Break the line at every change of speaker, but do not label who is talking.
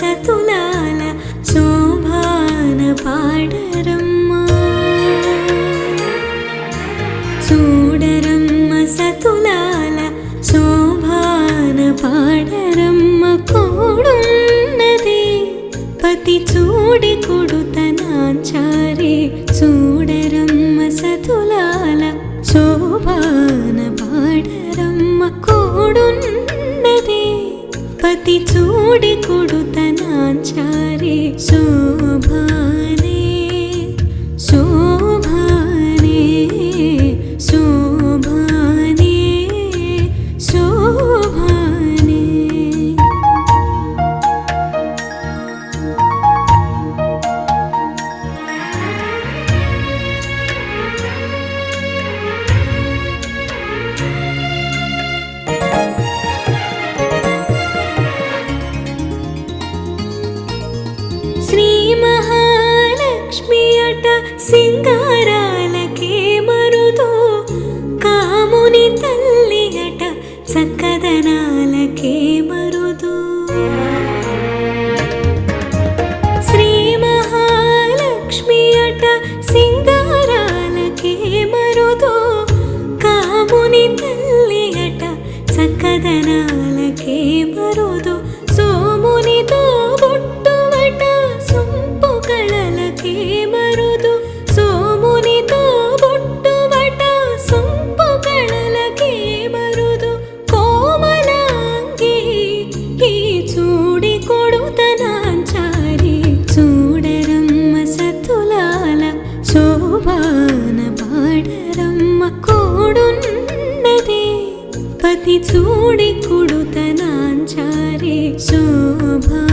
సతులాల శోభాన పాడరమ్మ. చూడరమ్మ సతులాల శోభాన పాడరమ్మ. కోడున్నది పతి చూడి సింగారాలకే మరుదో. కాముని తల్లి అట చక్కదనాలకే మరుదు. శ్రీ మహాలక్ష్మి అట సింగారాలకే మరుదో. కాముని తల్లి అట చక్కదనాలకే మరుదు. సోమునితో చూడి కుడుతనాంచారే శోభా